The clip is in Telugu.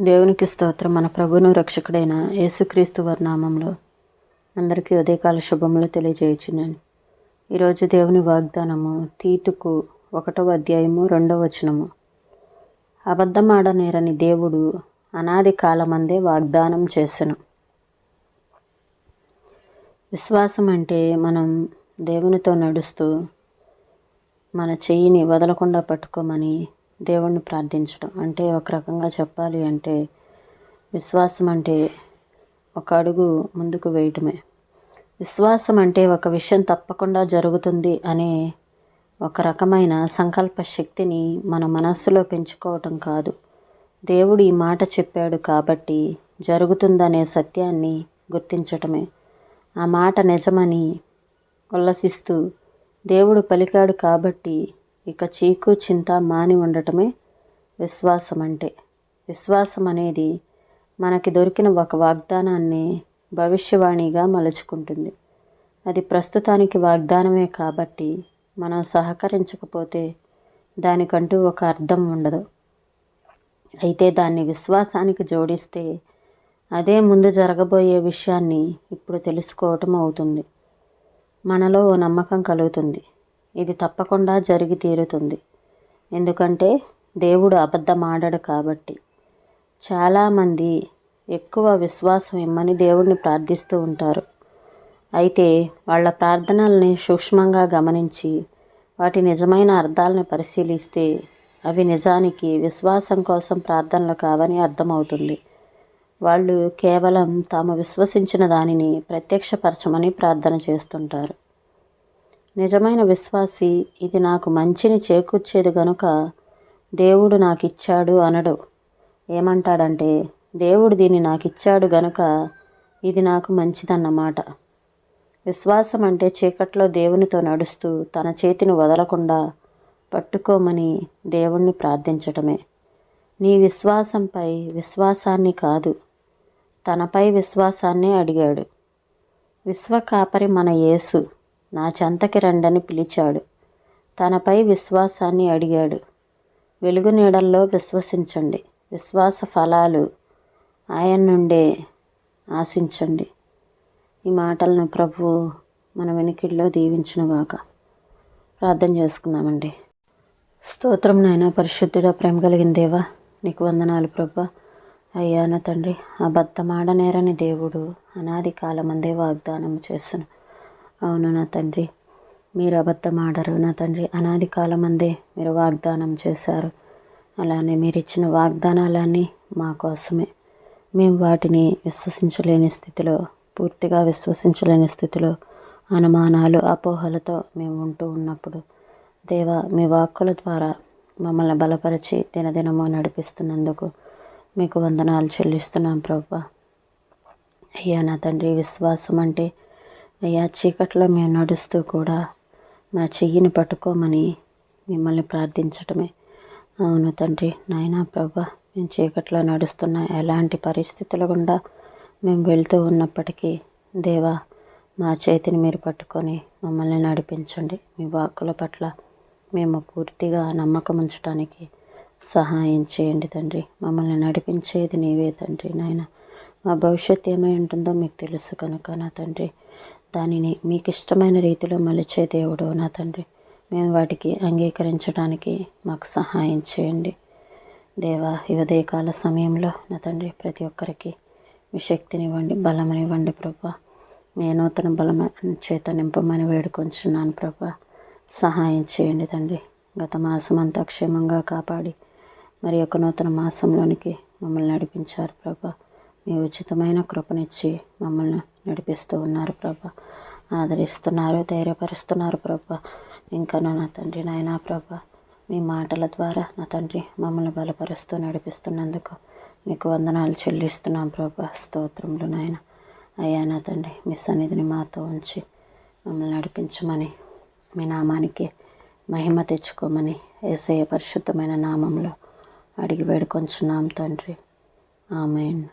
దేవునికి స్తోత్రం. మన ప్రభును రక్షకుడైన యేసుక్రీస్తు వర్ణామంలో అందరికీ ఉదయకాల శుభములు తెలియజేయుచున్నాను. ఈరోజు దేవుని వాగ్దానము తీతుకు ఒకటవ అధ్యాయము రెండవ వచనము. అబద్ధమాడనేరని దేవుడు అనాది కాలమందే వాగ్దానం చేసను. విశ్వాసం అంటే మనం దేవునితో నడుస్తూ మన చెయ్యిని వదలకుండా పట్టుకోమని దేవుణ్ణి ప్రార్థించడం. అంటే ఒక రకంగా చెప్పాలి అంటే విశ్వాసం అంటే ఒక అడుగు ముందుకు వేయటమే. విశ్వాసం అంటే ఒక విషయం తప్పకుండా జరుగుతుంది అనే ఒక రకమైన సంకల్ప శక్తిని మన మనస్సులో పెంచుకోవటం కాదు. దేవుడు ఈ మాట చెప్పాడు కాబట్టి జరుగుతుందనే సత్యాన్ని గుర్తించటమే. ఆ మాట నిజమని ఉల్లసిస్తూ దేవుడు పలికాడు కాబట్టి ఇక చీకు చింత మాని ఉండటమే విశ్వాసం అంటే విశ్వాసం అనేది మనకి దొరికిన ఒక వాగ్దానాన్ని భవిష్యవాణిగా మలుచుకుంటుంది. అది ప్రస్తుతానికి వాగ్దానమే కాబట్టి మనం సహకరించకపోతే దానికంటూ ఒక అర్థం ఉండదు. అయితే దాన్ని విశ్వాసానికి జోడిస్తే అదే ముందు జరగబోయే విషయాన్ని ఇప్పుడు తెలుసుకోవటం అవుతుంది. మనలో ఓ నమ్మకం కలుగుతుంది. ఇది తప్పకుండా జరిగి తీరుతుంది. ఎందుకంటే దేవుడు అబద్ధం ఆడడు కాబట్టి చాలామంది ఎక్కువ విశ్వాసం ఇమ్మని దేవుడిని ప్రార్థిస్తూ ఉంటారు. అయితే వాళ్ళ ప్రార్థనల్ని సూక్ష్మంగా గమనించి వాటి నిజమైన అర్థాలను పరిశీలిస్తే అవి నిజానికి విశ్వాసం కోసం ప్రార్థనలు కావని అర్థమవుతుంది. వాళ్ళు కేవలం తాము విశ్వసించిన దానిని ప్రత్యక్షపరచమని ప్రార్థన చేస్తుంటారు. నిజమైన విశ్వాసి ఇది నాకు మంచిని చేకూర్చేది గనుక దేవుడు నాకు ఇచ్చాడు అనడు. ఏమంటాడంటే దేవుడు దీన్ని నాకు ఇచ్చాడు గనుక ఇది నాకు మంచిదన్నమాట. విశ్వాసం అంటే చీకట్లో దేవునితో నడుస్తూ తన చేతిని వదలకుండా పట్టుకోమని దేవుణ్ణి ప్రార్థించటమే. నీ విశ్వాసంపై విశ్వాసాన్ని కాదు తనపై విశ్వాసాన్నే అడిగాడు. విశ్వకాపరి మన యేసు నా చెంతకి రండని పిలిచాడు. తనపై విశ్వాసాన్ని అడిగాడు. వెలుగు నీడల్లో విశ్వసించండి. విశ్వాస ఫలాలు ఆయన నుండే ఆశించండి. ఈ మాటలను ప్రభు మన వెనుకిల్లో దీవించునుగాక. ప్రార్థన చేసుకుందామండి. స్తోత్రం నాయన పరిశుద్ధుడ ప్రేమ కలిగిన దేవా నీకు వందనాలు ప్రభు. అయ్యాన తండ్రి అబద్ధమాడనేరని దేవుడు అనాది కాలమందే వాగ్దానం చేస్తున్నాను అవును నా తండ్రి. మీరు అబద్ధమాడరు నా తండ్రి. అనాది కాలమందే మీరు వాగ్దానం చేశారు. అలానే మీరు ఇచ్చిన వాగ్దానాలన్నీ మా కోసమే. మేము వాటిని విశ్వసించలేని స్థితిలో పూర్తిగా విశ్వసించలేని స్థితిలో అనుమానాలు అపోహలతో మేము ఉంటూ ఉన్నప్పుడు దేవా మీ వాక్కుల ద్వారా మమ్మల్ని బలపరిచి దినదినము నడిపిస్తున్నందుకు మీకు వందనాలు చెల్లిస్తున్నాం ప్రభా. అయ్యా నా తండ్రి విశ్వాసం అంటే అయ్యా చీకట్లో మేము నడుస్తూ కూడా మా చెయ్యిని పట్టుకోమని మిమ్మల్ని ప్రార్థించటమే. అవును తండ్రి నాయనా ప్రభా మేము చీకట్లో నడుస్తున్న ఎలాంటి పరిస్థితుల గుండా మేము వెళ్తూ ఉన్నప్పటికీ దేవా మా చేతిని మీరు పట్టుకొని మమ్మల్ని నడిపించండి. మీ వాక్కుల పట్ల మేము పూర్తిగా నమ్మకం ఉంచడానికి సహాయం చేయండి తండ్రి. మమ్మల్ని నడిపించేది నీవే తండ్రి నాయన. మా భవిష్యత్తు ఏమై ఉంటుందో మీకు తెలుసు కనుక నా తండ్రి. దానిని మీకు ఇష్టమైన రీతిలో మలిచే దేవుడు నా తండ్రి. మేము వాటికి అంగీకరించడానికి మాకు సహాయం చేయండి. దేవా ఈ ఉదయకాల సమయంలో నా తండ్రి ప్రతి ఒక్కరికి మీ శక్తినివ్వండి బలమనివ్వండి ప్రభా. నేను నూతన బలం చేత నింపమని వేడుకొంచున్నాను ప్రభా. సహాయం చేయండి తండ్రి. గత మాసం అంతా క్షేమంగా కాపాడి మరి యొక్క నూతన మాసంలోనికి మమ్మల్ని నడిపించారు ప్రభా. మీ ఉచితమైన కృపనిచ్చి మమ్మల్ని నడిపిస్తూ ఉన్నారు ప్రభా. ఆదరిస్తున్నారు ధైర్యపరుస్తున్నారు ప్రభా. ఇంకనూ నా తండ్రి నాయనా ప్రభా మీ మాటల ద్వారా నా తండ్రి మమ్మల్ని బలపరుస్తూ నడిపిస్తున్నందుకు మీకు వందనాలు చెల్లిస్తున్నాం ప్రభా. స్తోత్రములు నాయన. అయ్యా నా తండ్రి మీ సన్నిధిని మాతో ఉంచి మమ్మల్ని నడిపించమని మీ నామానికి మహిమ తెచ్చుకోమని ఏసయ పరిశుద్ధమైన నామంలో అడిగి వేడుకొంచున్నాం తండ్రి. ఆమెన్.